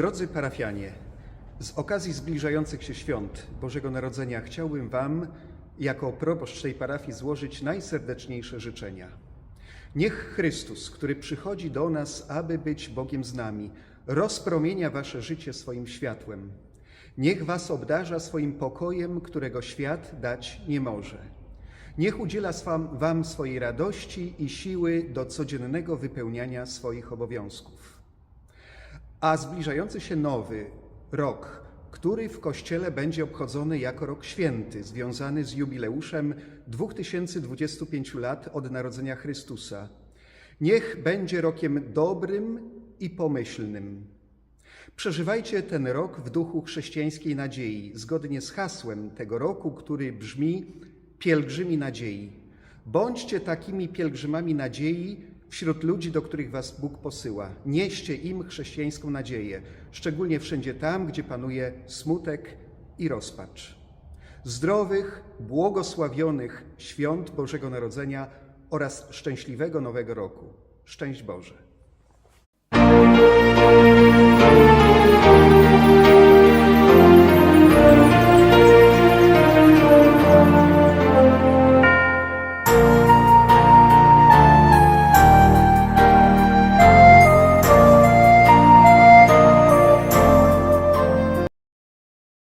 Drodzy parafianie, z okazji zbliżających się świąt Bożego Narodzenia chciałbym Wam, jako proboszcz tej parafii, złożyć najserdeczniejsze życzenia. Niech Chrystus, który przychodzi do nas, aby być Bogiem z nami, rozpromienia Wasze życie swoim światłem. Niech Was obdarza swoim pokojem, którego świat dać nie może. Niech udziela Wam swojej radości i siły do codziennego wypełniania swoich obowiązków. A zbliżający się nowy rok, który w Kościele będzie obchodzony jako rok święty, związany z jubileuszem 2025 lat od narodzenia Chrystusa, niech będzie rokiem dobrym i pomyślnym. Przeżywajcie ten rok w duchu chrześcijańskiej nadziei, zgodnie z hasłem tego roku, który brzmi Pielgrzymi Nadziei. Bądźcie takimi pielgrzymami nadziei wśród ludzi, do których Was Bóg posyła. Nieście im chrześcijańską nadzieję, szczególnie wszędzie tam, gdzie panuje smutek i rozpacz. Zdrowych, błogosławionych świąt Bożego Narodzenia oraz szczęśliwego Nowego Roku. Szczęść Boże.